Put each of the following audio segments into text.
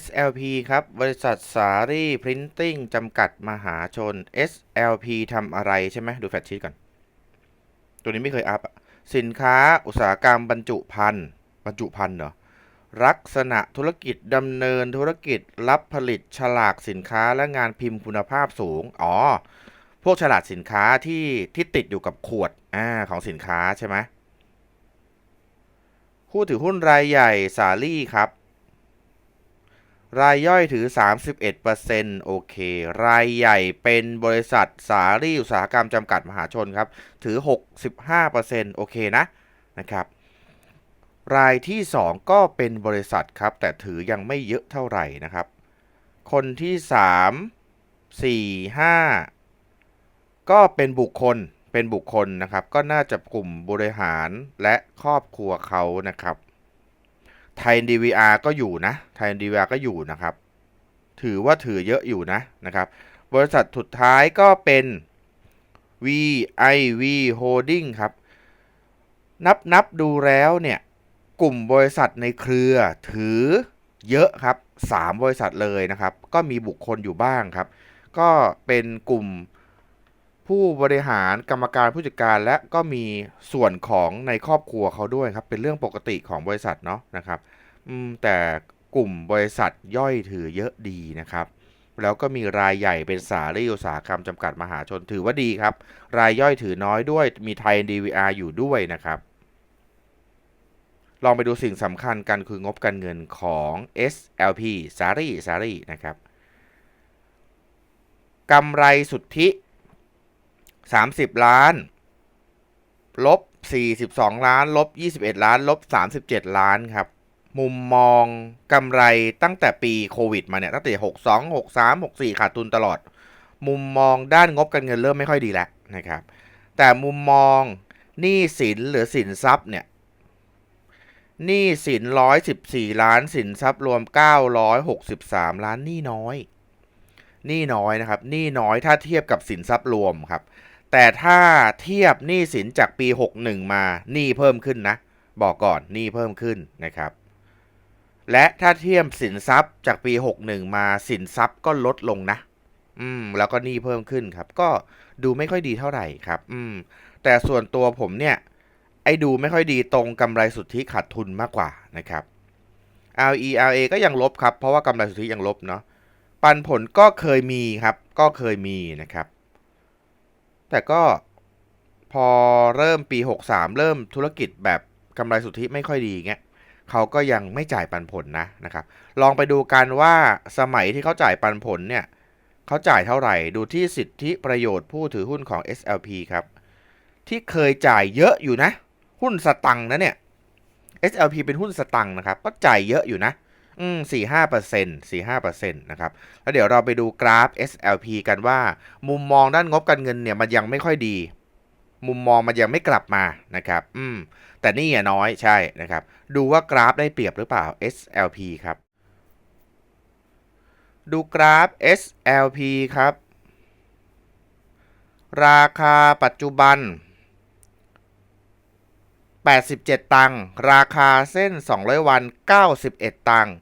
SLP ครับ บริษัทสารีพรินติ้งจำกัดมหาชน SLP ทำอะไรใช่ไหมดูแฟตชีตก่อน ตัวนี้ไม่เคยอัพสินค้าอุตสาหกรรมบรรจุภัณฑ์บรรจุภัณฑ์เหรอ ลักษณะธุรกิจดำเนินธุรกิจรับผลิตฉลากสินค้าและงานพิมพ์คุณภาพสูง อ๋อ พวกฉลากสินค้าที่ที่ติดอยู่กับขวดอ่าของสินค้าใช่ไหมผู้ถือหุ้นรายใหญ่สาลี่ครับ รายย่อยถือ 31%โอเค รายใหญ่เป็นบริษัทสารีอุตสาหกรรมจำกัดมหาชนครับ ถือ 65%โอเคนะนะครับ รายที่ 2 ก็เป็นบริษัทครับ แต่ถือยังไม่เยอะเท่าไหร่นะครับ คนที่ 3 4 5 ก็เป็นบุคคลเป็นบุคคลนะครับ ก็น่าจะกลุ่มบริหารและครอบครัวเขานะครับ ไทย DVR ก็อยู่นะไทย DVR ก็อยู่นะครับ ถือว่าถือเยอะอยู่นะนะครับ บริษัทสุดท้ายก็เป็น VIV Holding ครับ นับนับดูแล้วเนี่ย กลุ่มบริษัทในเครือถือเยอะครับ 3 บริษัทเลยนะครับ ก็มีบุคคลอยู่บ้างครับ ก็เป็นกลุ่ม ผู้บริหารกรรมการผู้จัดการและก็มีส่วนของในครอบครัวเขาด้วยครับ เป็นเรื่องปกติของบริษัทเนาะนะครับแต่กลุ่มบริษัทย่อยถือเยอะดีนะครับ แล้วก็มีรายใหญ่เป็นสารีอุตสาหกรรมจำกัดมหาชนถือว่าดีครับ รายย่อยถือน้อยด้วยมีไทย DVR อยู่ด้วยนะครับ ลองไปดูสิ่งสำคัญกันคืองบการเงินของ SLP สารีสารีนะครับกำไรสุทธิ 30ล้าน ลบ42ล้าน ลบ21ล้าน ลบ37ล้านครับ มุมมองกำไรตั้งแต่ปีโควิดมาเนี่ย ตั้งแต่62 63 64ขาดทุนตลอด มุมมองด้านงบการเงินเริ่มไม่ค่อยดีแล้วนะครับ แต่มุมมองหนี้สินหรือสินทรัพย์เนี่ยหนี้สิน114ล้านสินทรัพย์รวม963ล้านหนี้น้อยหนี้น้อยนะครับหนี้น้อยถ้าเทียบกับสินทรัพย์รวมครับ แต่ถ้าเทียบหนี้สินจากปี 61 มาหนี้เพิ่มขึ้นนะ บอกก่อนหนี้เพิ่มขึ้นนะครับ และถ้าเทียบสินทรัพย์จากปี 61 มาสินทรัพย์ก็ลดลงนะ อืม แล้วก็หนี้เพิ่มขึ้นครับ ก็ดูไม่ค่อยดีเท่าไหร่ครับ อืม แต่ส่วนตัวผมเนี่ย ไอ้ดูไม่ค่อยดีตรงกำไรสุทธิขาดทุนมากกว่านะครับ RE RA ก็ยังลบครับ เพราะว่ากำไรสุทธิยังลบเนาะปันผลก็เคยมีครับ ก็เคยมีนะครับ แต่ก็พอเริ่มปี 63 เริ่มธุรกิจแบบกำไรสุทธิไม่ค่อยดีเงี้ยเขาก็ยังไม่จ่ายปันผลนะนะครับ ลองไปดูกันว่าสมัยที่เขาจ่ายปันผลเนี่ยเขาจ่ายเท่าไหร่ ดูที่สิทธิประโยชน์ผู้ถือหุ้นของ SLP ครับ ที่เคยจ่ายเยอะอยู่นะ หุ้นสตังค์นะเนี่ย SLP เป็นหุ้นสตังค์นะครับ ก็จ่ายเยอะอยู่นะ สี่ห้าเปอร์เซ็นต์สี่ห้าเปอร์เซ็นต์นะครับ แล้วเดี๋ยวเราไปดูกราฟ SLP กันว่า มุมมองด้านงบการเงินเนี่ยมันยังไม่ค่อยดี มุมมองมันยังไม่กลับมานะครับ อืม แต่นี่อะน้อยใช่นะครับ ดูว่ากราฟได้เปรียบหรือเปล่า SLP ครับ ดูกราฟ SLP ครับ ราคาปัจจุบัน 87 ตังค์ราคาเส้น 200 วัน 91 ตังค์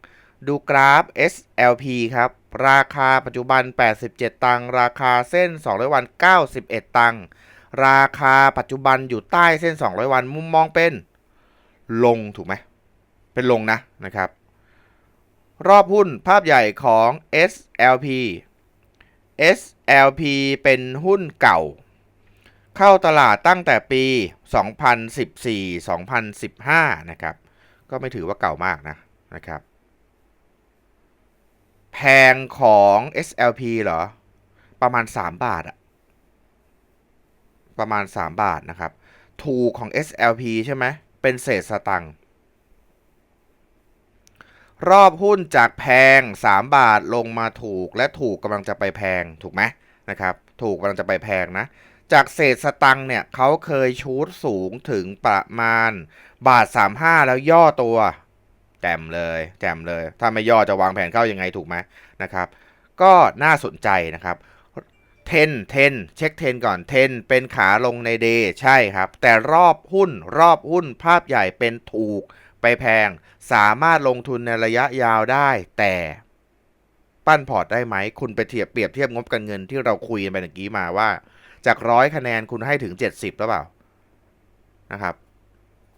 ดูกราฟ SLP ครับ ราคาปัจจุบัน 87 ตังค์ราคาเส้น 200 วัน 91 ตังค์ราคาปัจจุบันอยู่ใต้เส้น 200 วันมุมมองเป็น ลงถูกไหม เป็นลงนะนะครับ รอบหุ้นภาพใหญ่ของ SLP SLP เป็นหุ้นเก่า เข้าตลาดตั้งแต่ปี 2014-2015 นะครับ ก็ไม่ถือว่าเก่ามากนะนะครับ แพงของ SLP เหรอ ประมาณ 3 บาทอะประมาณ 3 บาทนะครับ ถูกของ SLP ใช่ไหม เป็นเศษสตังค์รอบหุ้นจากแพง 3 บาทลงมาถูกและถูกกำลังจะไปแพงถูกไหมนะครับ ถูกกำลังจะไปแพงนะ จากเศษสตังค์เนี่ยเขาเคยชูดสูงถึงประมาณบาท 35 แล้วย่อตัว แจมเลยแจมเลย ถ้าไม่ย่อจะวางแผนเข้ายังไงถูกไหมนะครับ ก็น่าสนใจนะครับเทนเทนเช็คเทนก่อนเทนเป็นขาลงในเดย์ใช่ครับ แต่รอบหุ้นรอบหุ้นภาพใหญ่เป็นถูกไปแพง สามารถลงทุนในระยะยาวได้ แต่ปั้นพอร์ตได้ไหม คุณไปเทียบเปรียบเทียบงบการเงินที่เราคุยกันไปเมื่อกี้มาว่า จากร้อยคะแนนคุณให้ถึง 70หรือเปล่านะครับ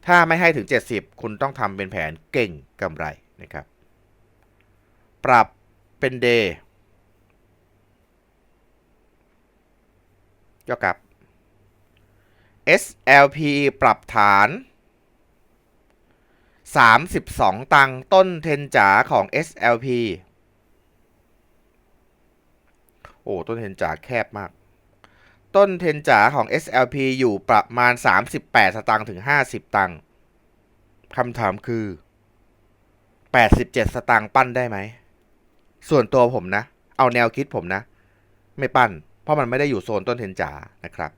ถ้าไม่ให้ถึง 70 คุณต้องทำเป็นแผนเก่งกำไรนะครับ ปรับเป็น day ย่อกับ SLP ปรับฐาน 32 ตังต้นเทนจ๋าของ SLP โอ้ ต้นเทนจ๋าแคบมาก ต้นเทนจ๋าของ SLP อยู่ประมาณ 38 สตางค์ถึง 50 ตังค์คำถามคือ 87 สตางค์ปั้นได้ไหม ส่วนตัวผมนะ เอาแนวคิดผมนะ ไม่ปั้น เพราะมันไม่ได้อยู่โซนต้นเทนจ๋านะครับ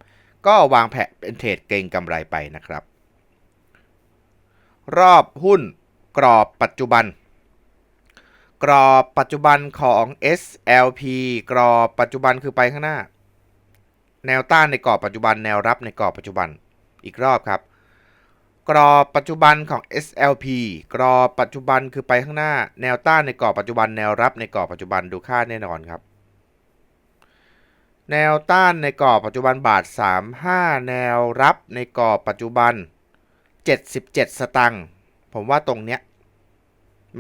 ก็วางแผนเป็นเทรดเก่งกำไรไปนะครับ รอบหุ้นกรอบปัจจุบัน กรอบปัจจุบันของ SLP กรอบปัจจุบันคือไปข้างหน้า แนวต้านในกรอบปัจจุบัน แนวรับในกรอบปัจจุบันอีกรอบครับ กรอบปัจจุบันของ SLP กรอบปัจจุบันคือไปข้างหน้า แนวต้านในกรอบปัจจุบัน แนวรับในกรอบปัจจุบันดูค่าแน่นอนครับ แนวต้านในกรอบปัจจุบันบาท 35 แนวรับในกรอบปัจจุบัน 77 สตังค์ผมว่าตรงเนี้ย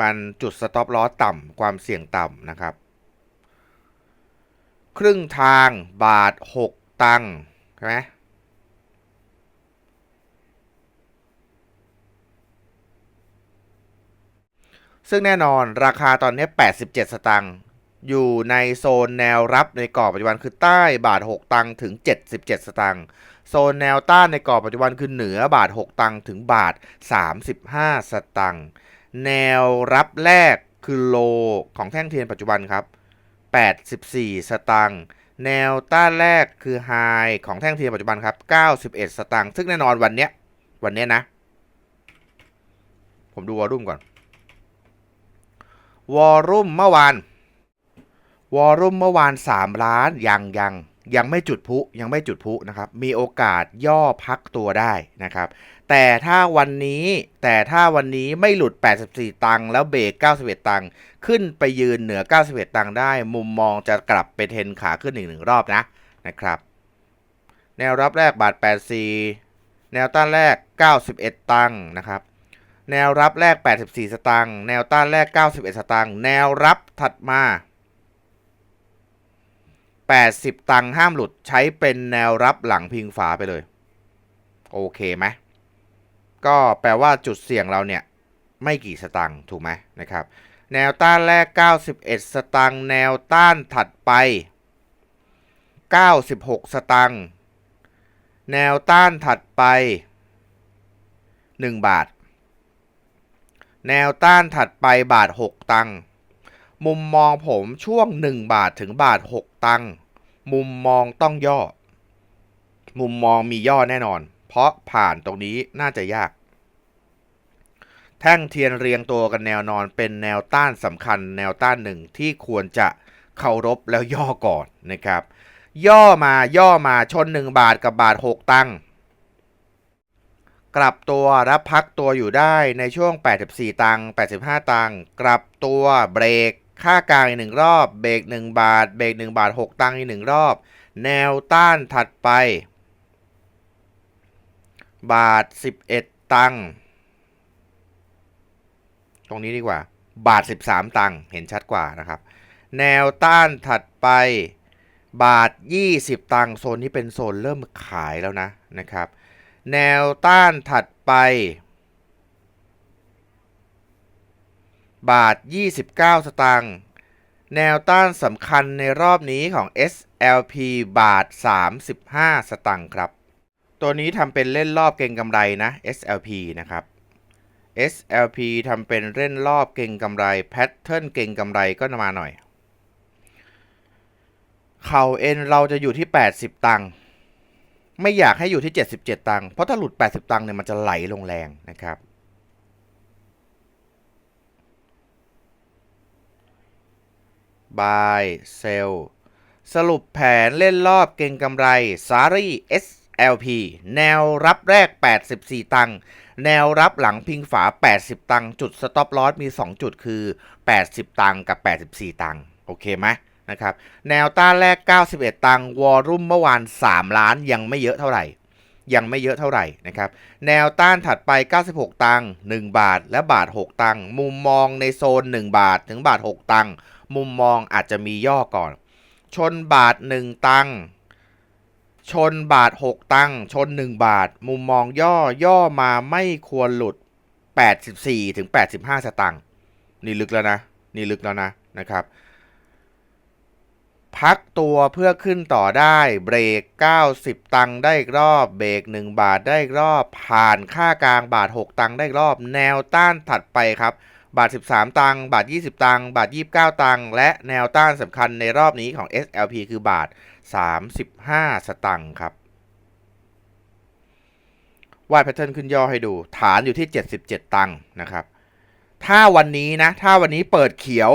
มันจุดสต็อปลอต่ำความเสี่ยงต่ำนะครับ ครึ่งทางบาท 6 ตังใช่ไหมซึ่งแน่นอนราคาตอนนี้ 87 สตังค์อยู่ในโซนแนวรับในกรอบปัจจุบันคือใต้บาท 6 ตังค์ถึง 77 สตังค์โซนแนวต้านในกรอบปัจจุบันคือเหนือบาท 6 ตังค์ถึงบาท 35 สตังค์แนวรับแรกคือโลของแท่งเทียนปัจจุบันครับ 84 สตังค์ แนวต้านแรกคือไฮของแท่งเทียนปัจจุบันครับ 91 สตังค์ ซึ่งแน่นอนวันเนี้ย วันเนี้ยนะ ผมดูวอลลุ่มก่อน วอลลุ่มเมื่อวาน วอลลุ่มเมื่อวาน 3 ล้าน ยังยัง ยังไม่จุดพุยังไม่จุดพุนะครับ มีโอกาสย่อพักตัวได้นะครับ แต่ถ้าวันนี้แต่ถ้าวันนี้ไม่หลุด 84 ตังค์แล้วเบรก 91 ตังค์ขึ้นไปยืนเหนือ 91 ตังค์ได้ มุมมองจะกลับไปเทรนขาขึ้นอีกหนึ่งรอบนะนะครับ แนวรับแรกบาท 84 แนวต้านแรก 91 ตังค์นะครับ แนวรับแรก 84 สตางค์แนวต้านแรก 91 สตางค์แนวรับถัดมา 80 ตังค์ห้ามหลุดใช้เป็นแนวรับหลังพิงฝาไปเลย โอเคไหมก็แปลว่าจุดเสี่ยงเราเนี่ย ไม่กี่สตังค์ถูกไหมนะครับ แนวต้านแรก 91 สตังค์แนวต้านถัดไป 96 สตังค์แนวต้านถัดไป 1 บาท แนวต้านถัดไปบาท 6 ตังค์ มุมมองผมช่วง 1 บาทถึงบาท 6 ตังค์มุมมองต้องย่อ มุมมองมีย่อแน่นอน เพราะผ่านตรงนี้น่าจะยาก แท่งเทียนเรียงตัวกันแนวนอนเป็นแนวต้านสำคัญ แนวต้านหนึ่งที่ควรจะเคารพแล้วย่อก่อนนะครับ ย่อมาย่อมาชน 1 บาทกับบาท 6 ตังค์กลับตัวรับพักตัวอยู่ได้ในช่วง 84 ตังค์85 ตังค์กลับตัวเบรก ค่ากลางอีกหนึ่งรอบ เบรก1 บาท เบรก1 บาท 6 ตังค์อีกหนึ่งรอบ แนวต้านถัดไป บาท 11 ตังค์ตรงนี้ดีกว่า บาท 13 ตังค์เห็นชัดกว่านะครับ แนวต้านถัดไป บาท 20 ตังค์โซนนี้เป็นโซนเริ่มขายแล้วนะนะครับ แนวต้านถัดไป บาท 29 สตางค์ แนวต้านสำคัญในรอบนี้ของ SLP บาท 35 สตางค์ครับ ตัวนี้ทำเป็นเล่นรอบเก็งกำไรนะ SLP นะครับ SLP ทำเป็นเล่นรอบเก็งกำไร แพทเทิร์นเก็งกำไรก็มาหน่อย เข่าเอ็นเราจะอยู่ที่ 80 ตังค์ ไม่อยากให้อยู่ที่ 77 ตังค์ เพราะถ้าหลุด 80 ตังค์เนี่ยมันจะไหลลงแรงนะครับ buy sell สรุปแผนเล่นรอบเก่งกำไรสารี S SLP แนวรับแรก 84 ตังค์ แนวรับหลังพิงฝา 80 ตังค์ จุด stop loss มี 2 จุดคือ 80 ตังค์กับ 84 ตังค์ โอเคไหมนะครับ แนวต้านแรก 91 ตังค์ วอลลุ่มเมื่อวาน 3 ล้านยังไม่เยอะเท่าไหร่ยังไม่เยอะเท่าไหร่นะครับ แนวต้านถัดไป 96 ตังค์1บาท และบาท 6 ตังค์ มุมมองในโซน 1 บาทถึงบาท 6 ตังค์ มุมมองอาจจะมีย่อก่อน ชนบาท 1 ตังชนบาท 6 ตังชน 1 บาท มุมมองย่อย่อมาไม่ควรหลุด 84ถึง85 สตังค์นี่ลึกแล้วนะ นี่ลึกแล้วนะนะครับพักตัวเพื่อขึ้นต่อได้เบรก 90 ตังค์ได้อีกรอบเบรก 1 บาทได้อีกรอบ ผ่านค่ากลางบาท 6 ตังค์ได้อีกรอบ แนวต้านถัดไปครับ บาท 13 ตังค์บาท 20 ตังค์บาท 29 ตังค์และแนวต้านสำคัญในรอบนี้ของ SLP คือบาท 35 สตังค์ครับวาดแพทเทิร์นขึ้นย่อให้ดู ฐานอยู่ที่ 77 ตังค์นะครับ ถ้าวันนี้นะ ถ้าวันนี้เปิดเขียว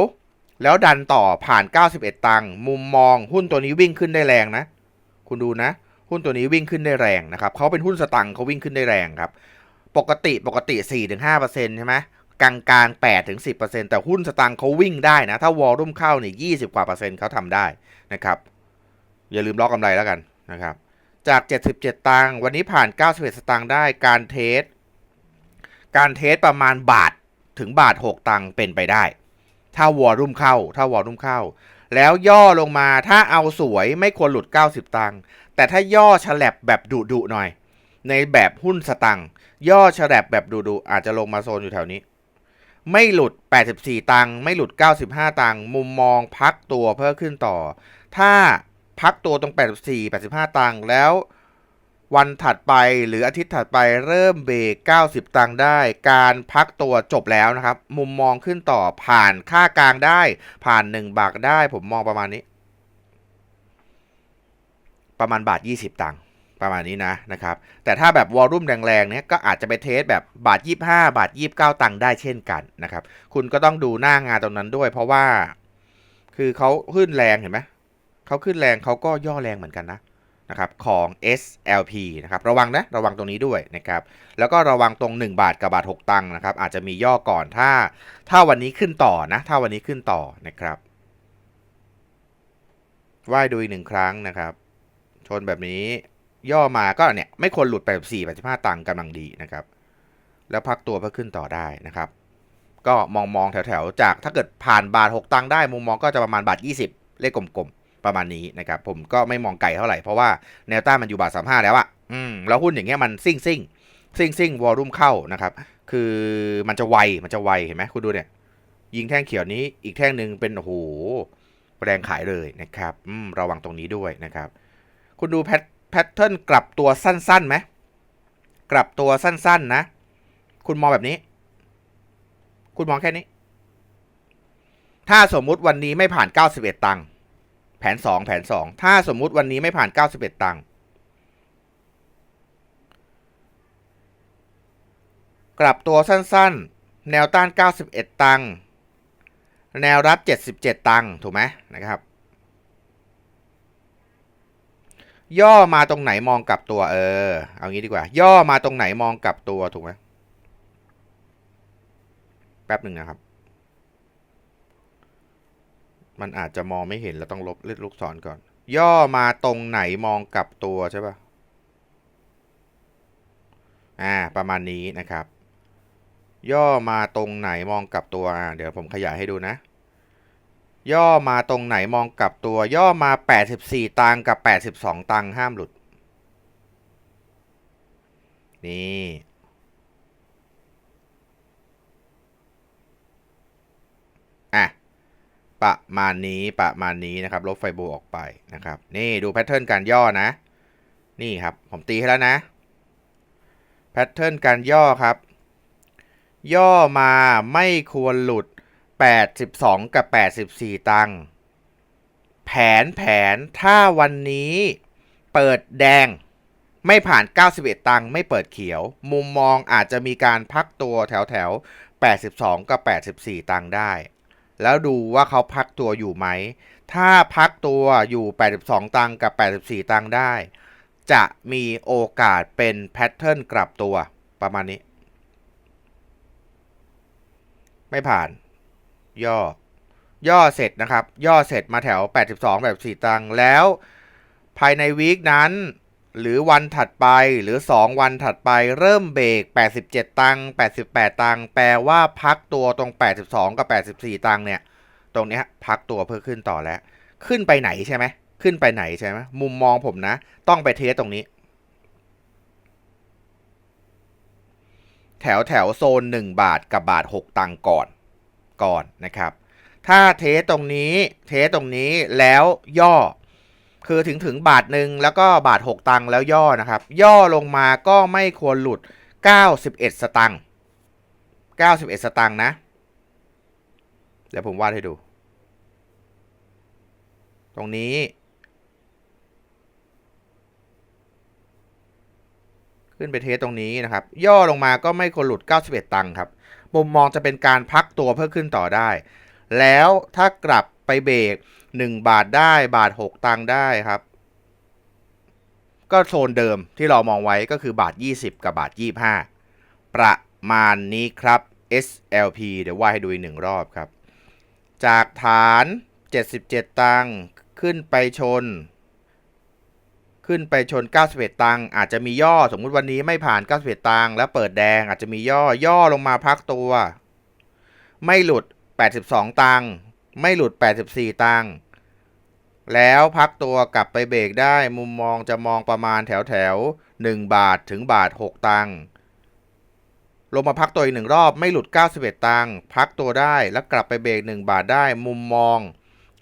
แล้วดันต่อผ่าน 91 ตังค์มุมมองหุ้นตัวนี้วิ่งขึ้นได้แรงนะ คุณดูนะ หุ้นตัวนี้วิ่งขึ้นได้แรงนะครับเขาเป็นหุ้นสตังค์เขาวิ่งขึ้นได้แรงครับ ปกติปกติ 4-5%ใช่ไหม กลางกลาง8ถึง10%แต่หุ้นสตังค์เขาวิ่งได้นะ ถ้าวอลุ่มเข้าเนี่ย20 กว่าเปอร์เซ็นต์เขาทำได้นะครับ อย่าลืมล็อกกำไรแล้วกันนะครับ จาก 77 ตังค์วันนี้ผ่าน 91 สตางค์ได้การเทส การเทสประมาณบาทถึงบาท 6 ตังค์เป็นไปได้ ถ้าวอลุ่มเข้า ถ้าวอลุ่มเข้า แล้วย่อลงมาถ้าเอาสวยไม่ควรหลุด 90 ตังค์แต่ถ้าย่อฉลับแบบดุดุๆหน่อย ในแบบหุ้นสตังค์ย่อฉลับแบบดุดุๆอาจจะลงมาโซนอยู่แถวนี้ ไม่หลุด 84 ตังค์ไม่หลุด 95 ตังค์มุมมองพักตัวเพื่อขึ้นต่อ ถ้าพักตัวตรง 84 85 ตังค์แล้ววันถัดไปหรืออาทิตย์ถัดไปเริ่มเบรก90 ตังค์ได้ การพักตัวจบแล้วนะครับ มุมมองขึ้นต่อผ่านค่ากลางได้ ผ่าน 1 บาทได้ ผมมองประมาณนี้ ประมาณบาท 20 ตังค์ ประมาณนี้นะนะครับ แต่ถ้าแบบวอลลุ่มแรงๆเนี้ยก็อาจจะไปเทสแบบบาท 25 บาท 29 ตังค์ได้เช่นกันนะครับ คุณก็ต้องดูหน้างานตรงนั้นด้วย เพราะว่า คือเขาขึ้นแรงเห็นไหมเขาขึ้นแรงเขาก็ย่อแรงเหมือนกันนะนะครับของ SLP นะครับระวังนะระวังตรงนี้ด้วยนะครับแล้วก็ระวังตรง 1 บาทกับบาท 6 ตังค์นะครับอาจจะมีย่อก่อนถ้า ถ้าวันนี้ขึ้นต่อนะถ้าวันนี้ขึ้นต่อนะครับว่ายดูอีกหนึ่งครั้งนะครับ ชนแบบนี้ ย่อมาก็เนี่ยไม่ควรหลุดไปแบบ4 85ตังค์กำลังดีนะครับ แล้วพักตัวเพื่อขึ้นต่อได้นะครับ ก็มองมองแถวๆ จากถ้าเกิดผ่านบาท 6 ตังค์ได้มุมมองก็จะประมาณบาท 20 เลขกลมๆ ประมาณนี้นะครับ ผมก็ไม่มองไกลเท่าไหร่ เพราะว่าแนวต้านมันอยู่บาท 35 แล้วอะอืมแล้วหุ้นอย่างเงี้ยมันซิ่งซิ่งซิ่งซิ่งวอลลุ่มเข้านะครับ คือมันจะไวมันจะไวเห็นไหมคุณดูเนี่ย ยิงแท่งเขียวนี้อีกแท่งหนึ่งเป็นโอ้โหแรงขายเลยนะครับ อืมระวังตรงนี้ด้วยนะครับ คุณดูแพท แพทเทิร์นกลับตัวสั้นๆไหมกลับตัวสั้น ๆ นะ คุณมองแบบนี้ คุณมองแค่นี้ ถ้าสมมุติวันนี้ไม่ผ่าน 91 ตังค์แผน 2 แผน 2 ถ้าสมมุติวันนี้ไม่ผ่าน 91 ตังค์กลับตัวสั้นๆ แนวต้าน 91 ตังค์แนวรับ 77 ตังค์ถูกไหมนะครับ ย่อมาตรงไหนมองกลับตัวเออ เอางี้ดีกว่า ย่อมาตรงไหนมองกลับตัวถูกไหมแป๊บหนึ่งนะครับ มันอาจจะมองไม่เห็นเราต้องลบเลือกลูกศรก่อน ย่อมาตรงไหนมองกลับตัวใช่ปะอ่าประมาณนี้นะครับ ย่อมาตรงไหนมองกลับตัวอ่าเดี๋ยวผมขยายให้ดูนะ ย่อมาตรงไหนมองกลับตัวย่อมา 84 ตังกับ 82 ตังห้ามหลุด นี่ อะ ประมาณนี้ประมาณนี้นะครับ ลบไฟโบออกไปนะครับ นี่ดูแพทเทิร์นการย่อนะ นี่ครับ ผมตีให้แล้วนะ แพทเทิร์นการย่อครับ ย่อมาไม่ควรหลุด 82 กับ 84 ตังค์ แผนแผนถ้าวันนี้เปิดแดงไม่ผ่าน 91 ตังค์ไม่เปิดเขียว มุมมองอาจจะมีการพักตัวแถวแถว 82 กับ 84 ตังค์ได้ แล้วดูว่าเขาพักตัวอยู่ไหม ถ้าพักตัวอยู่ 82 ตังค์กับ 84 ตังค์ได้ จะมีโอกาสเป็นแพทเทิร์นกลับตัวประมาณนี้ ไม่ผ่าน ย่อ ย่อเสร็จนะครับ ย่อเสร็จมาแถว 82แบบ4ตังแล้ว ภายในวีคนั้น หรือวันถัดไปหรือ 2 วันถัดไปเริ่มเบรก 87 ตัง88 ตังแปลว่าพักตัวตรง 82 กับ 84 ตังเนี่ย ตรงนี้พักตัวเพื่อขึ้นต่อแล้ว ขึ้นไปไหนใช่ไหมขึ้นไปไหนใช่ไหมมุมมองผมนะ ต้องไปเทสตรงนี้ แถวแถวโซน 1 บาทกับบาท 6 ตังก่อน ก่อนนะครับ ถ้าเทสตรงนี้เทสตรงนี้แล้วย่อ คือถึงถึงบาทหนึ่งแล้วก็บาท 6 ตังค์แล้วย่อนะครับ ย่อลงมาก็ไม่ควรหลุด 91 สตังค์91 สตังค์นะ เดี๋ยวผมวาดให้ดู ตรงนี้ขึ้นไปเทสตรงนี้นะครับ ย่อลงมาก็ไม่ควรหลุด 91 ตังค์ครับ มุมมองจะเป็นการพักตัวเพื่อขึ้นต่อได้ แล้วถ้ากลับไปเบรก1 บาทได้บาท 6 ตังค์ได้ครับ ก็โซนเดิมที่เรามองไว้ก็คือบาท 20 กับบาท 25 ประมาณนี้ครับ SLP เดี๋ยวว่าให้ดูอีกหนึ่งรอบครับ จากฐาน 77 ตังค์ขึ้นไปชน ขึ้นไปชน 91 ตังค์อาจจะมีย่อสมมุติวันนี้ไม่ผ่าน 91 ตังค์แล้วเปิดแดงอาจจะมีย่อย่อลงมาพักตัว ไม่หลุด 82 ตังค์ไม่หลุด 84 ตังค์แล้วพักตัวกลับไปเบรกได้มุมมองจะมองประมาณแถวแถวๆ1บาทถึงบาท 6 ตังค์ลงมาพักตัวอีกหนึ่งรอบไม่หลุด 91 ตังค์พักตัวได้แล้วกลับไปเบรก1บาทได้มุมมอง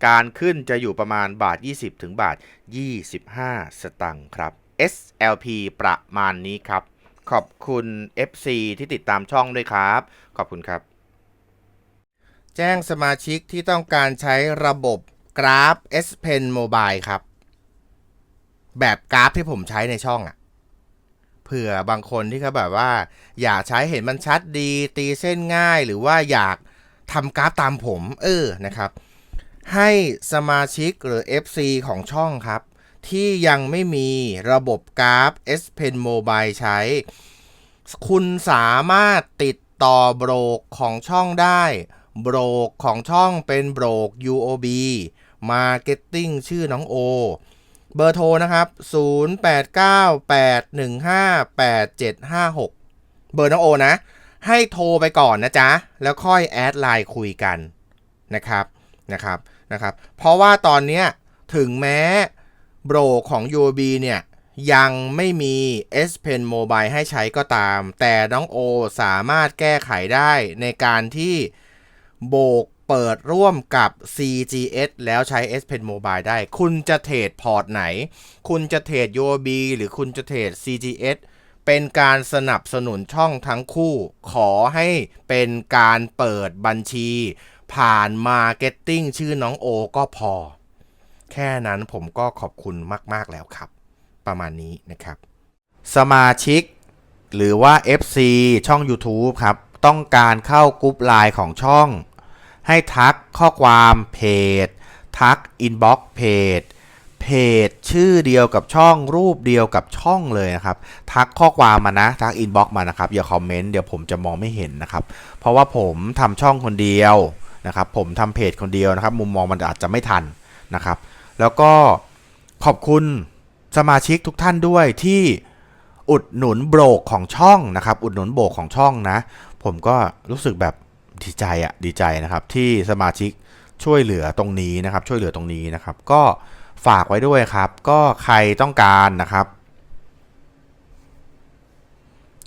การขึ้นจะอยู่ประมาณบาท 20 ถึงบาท 25 สตังค์ครับ SLP ประมาณนี้ครับ ขอบคุณ FC ที่ติดตามช่องด้วยครับ ขอบคุณครับ แจ้งสมาชิกที่ต้องการใช้ระบบกราฟ S Pen Mobile ครับ แบบกราฟที่ผมใช้ในช่องอะ่ะเผื่อบางคนที่เขาแบบว่า อยากใช้เห็นมันชัดดี ตีเส้นง่ายหรือว่าอยากทำกราฟตามผม เออนะครับ ให้สมาชิกหรือ FC ของช่องครับ ที่ยังไม่มีระบบกราฟ S Pen Mobile ใช้ คุณสามารถติดต่อโบรกของช่องได้ โบรกของช่องเป็นโบรก UOB Marketing ชื่อน้องโอ เบอร์โทรนะครับ 0898158756 เบอร์น้องโอนะ ให้โทรไปก่อนนะจ๊ะ แล้วค่อยแอดไลน์คุยกันนะครับนะครับ นะครับ เพราะว่าตอนนี้ถึงแม้โบรกของ UOB เนี่ยยังไม่มี S Pen Mobile ให้ใช้ก็ตาม แต่น้องโอสามารถแก้ไขได้ในการที่โบกเปิดร่วมกับ CGS แล้วใช้ S Pen Mobile ได้ คุณจะเทรดพอร์ตไหน คุณจะเทรด UOB หรือคุณจะเทรด CGS เป็นการสนับสนุนช่องทั้งคู่ ขอให้เป็นการเปิดบัญชี ผ่าน Marketing ชื่อน้องโอก็พอ แค่นั้นผมก็ขอบคุณมาก ๆ แล้วครับ ประมาณนี้นะครับ สมาชิก หรือว่า FC ช่อง YouTube ครับ ต้องการเข้ากรุ๊ปไลน์ของช่อง ให้ทักข้อความเพจ ทักอินบ็อกเพจเพจชื่อเดียวกับช่องรูปเดียวกับช่องเลยนะครับ ทักข้อความมานะ ทักอินบ็อกมานะครับ อย่าคอมเมนต์เดี๋ยวผมจะมองไม่เห็นนะครับ เพราะว่าผมทำช่องคนเดียว นะครับผมทำเพจคนเดียวนะครับ มุมมองมันอาจจะไม่ทันนะครับ แล้วก็ขอบคุณสมาชิกทุกท่านด้วยที่อุดหนุนโบรกของช่องนะครับ อุดหนุนโบรกของช่องนะ ผมก็รู้สึกแบบดีใจอะดีใจนะครับ ที่สมาชิกช่วยเหลือตรงนี้นะครับ ช่วยเหลือตรงนี้นะครับ ก็ฝากไว้ด้วยครับ ก็ใครต้องการนะครับ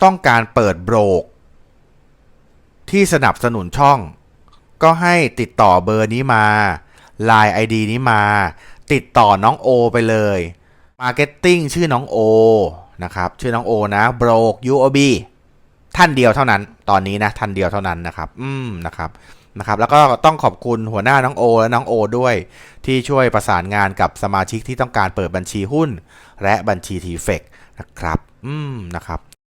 ต้องการเปิดโบรกที่สนับสนุนช่อง ก็ให้ติดต่อเบอร์นี้มา Line ID นี้มา ติดต่อน้องโอไปเลย Marketing ชื่อน้องโอนะครับชื่อน้องโอนะ b r o k UOB ท่านเดียวเท่านั้น ตอนนี้นะท่านเดียวเท่านั้นนะครับ อืมนะครับนะครับ แล้วก็ต้องขอบคุณหัวหน้าน้องโอและน้องโอด้วย ที่ช่วยประสานงานกับสมาชิกที่ต้องการเปิดบัญชีหุ้น และบัญชีทีเฟกนะครับ อืมนะครับ